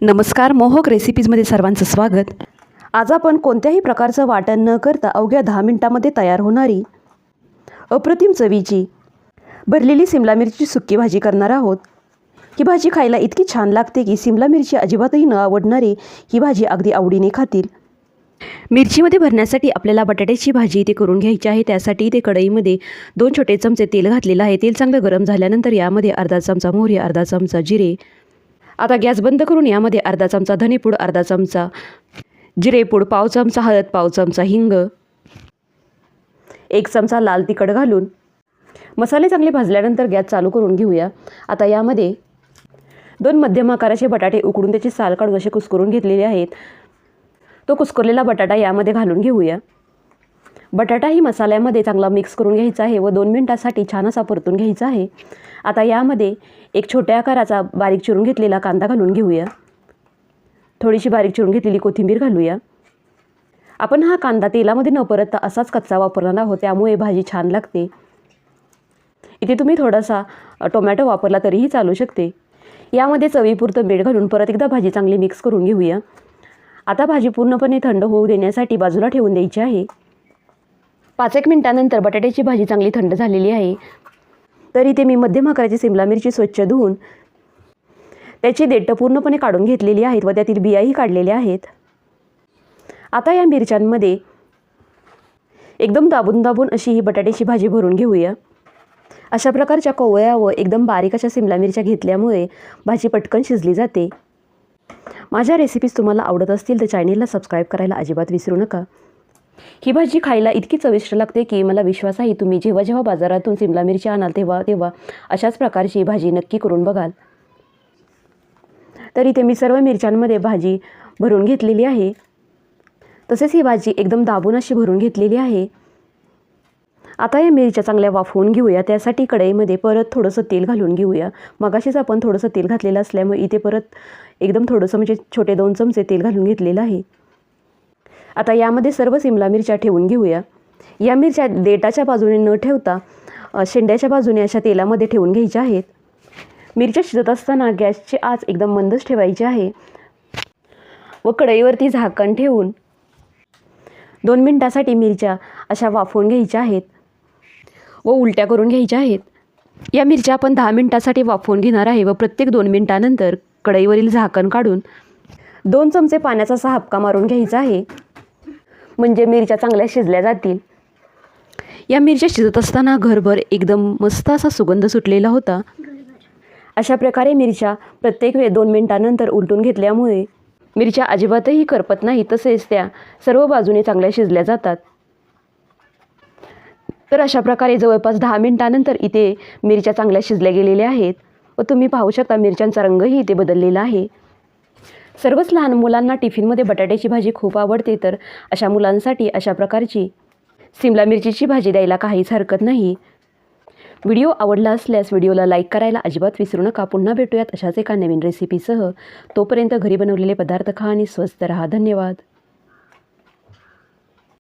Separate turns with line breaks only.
नमस्कार मोहक रेसिपीजमध्ये सर्वांचं स्वागत. आज आपण कोणत्याही प्रकारचं वाटण न करता अवघ्या दहा मिनटामध्ये तयार होणारी अप्रतिम चवीची भरलेली सिमला मिरची सुक्की भाजी करणार आहोत. ही भाजी खायला इतकी छान लागते की सिमला मिरची अजिबातही न आवडणारी ही भाजी अगदी आवडीने खातील. मिरचीमध्ये भरण्यासाठी आपल्याला बटाट्याची भाजी इथे करून घ्यायची आहे. त्यासाठी इथे कढईमध्ये दोन छोटे चमचे तेल घातलेलं आहे. तेल चांगलं गरम झाल्यानंतर यामध्ये अर्धा चमचा मोहरी अर्धा चमचा जिरे आता गॅस बंद करून यामध्ये अर्धा चमचा धनेपूड अर्धा चमचा जिरेपूड पाव चमचा हळद पाव चमचा हिंग एक चमचा लाल तिखट घालून मसाले चांगले भाजल्यानंतर गॅस चालू करून घेऊया. आता यामध्ये दोन मध्यम आकाराचे बटाटे उकडून त्याची साल काढून असे कुस्करून घेतलेले आहेत. तो कुस्करलेला बटाटा यामध्ये घालून घेऊया. बटाटाही मसाल्यामध्ये चांगला मिक्स करून घ्यायचा आहे व दोन मिनटासाठी छान असा परतून घ्यायचा आहे. आता यामध्ये एक छोट्या आकाराचा बारीक चिरून घेतलेला कांदा घालून घेऊया. थोडीशी बारीक चिरून घेतलेली कोथिंबीर घालूया. आपण हा कांदा तेलामध्ये न परतता असाच कच्चा वापरणार आहोत त्यामुळे भाजी छान लागते. इथे तुम्ही थोडासा टोमॅटो वापरला तरीही चालू शकते. यामध्ये चवीपुरतं मीठ घालून परत एकदा भाजी चांगली मिक्स करून घेऊया. आता भाजी पूर्णपणे थंड होऊ देण्यासाठी बाजूला ठेवून द्यायची आहे. पाच एक मिनटानंतर बटाट्याची भाजी चांगली थंड झालेली आहे. तर इथे मी मध्यम आकाराची सिमला मिरची स्वच्छ धुवून त्याची देठं पूर्णपणे काढून घेतलेली आहेत व त्यातील बियाही काढलेल्या आहेत. आता या मिरच्यांमध्ये एकदम दाबून दाबून अशी ही बटाट्याची भाजी भरून घेऊया. अशा प्रकारच्या कोवळ्या व एकदम बारीक अशा सिमला मिरच्या घेतल्यामुळे भाजी पटकन शिजली जाते. माझ्या रेसिपीज तुम्हाला आवडत असतील तर चॅनेलला सबस्क्राईब करायला अजिबात विसरू नका. ही भाजी खायला इतकी चविष्ट लागते की मला विश्वास आहे तुम्ही जेव्हा जेव्हा बाजारातून सिमला मिरची आणाल तेव्हा तेव्हा अशाच प्रकारची भाजी नक्की करून बघाल. तर इथे मी सर्व मिरच्यांमध्ये भाजी भरून घेतलेली आहे. तसेच ही भाजी एकदम दाबून अशी भरून घेतलेली आहे. आता या मिरच्या चांगल्या वाफवून घेऊया त्यासाठी कढईमध्ये परत थोडंसं तेल घालून घेऊया. मगाशीच आपण थोडंसं तेल घातलेलं असल्यामुळे इथे परत एकदम थोडंसं म्हणजे छोटे दोन चमचे तेल घालून घेतलेलं आहे. आता यामध्ये सर्व सिमला मिरच्या ठेवून घेऊया. या मिरच्या देटाच्या बाजूने न ठेवता शेंड्याच्या बाजूने अशा तेलामध्ये ठेवून घ्यायच्या आहेत. मिरच्या शिजत असताना गॅसची आच एकदम मंदच ठेवायची आहे व कढईवरती झाकण ठेवून दोन मिनटासाठी मिरच्या अशा वाफवून घ्यायच्या आहेत व उलट्या करून घ्यायच्या आहेत. या मिरच्या आपण दहा मिनटासाठी वाफवून घेणार आहे व प्रत्येक दोन मिनटानंतर कढईवरील झाकण काढून दोन चमचे पाण्याचा असा हपका मारून घ्यायचा आहे. म्हणजे मिरच्या चांगल्या शिजल्या जातील. या मिरच्या शिजत असताना घरभर एकदम मस्त असा सुगंध सुटलेला होता. अशा प्रकारे मिरच्या प्रत्येक वेळ दोन मिनटानंतर उलटून घेतल्यामुळे मिरच्या अजिबातही करपत नाही तसेच त्या सर्व बाजूने चांगल्या शिजल्या जातात. तर अशा प्रकारे जवळपास दहा मिनटानंतर इथे मिरच्या चांगल्या शिजल्या गेलेल्या आहेत व तुम्ही पाहू शकता मिरच्यांचा रंगही इथे बदललेला आहे. सर्वच लहान मुलांना टिफिनमध्ये बटाट्याची भाजी खूप आवडते तर अशा मुलांसाठी अशा प्रकारची सिमला मिरचीची भाजी द्यायला काहीच हरकत नाही. व्हिडिओ आवडला असल्यास व्हिडिओला लाईक करायला अजिबात विसरू नका. पुन्हा भेटूयात अशाच एका नवीन रेसिपीसह. तोपर्यंत घरी बनवलेले पदार्थ खा आणि स्वस्त रहा. धन्यवाद.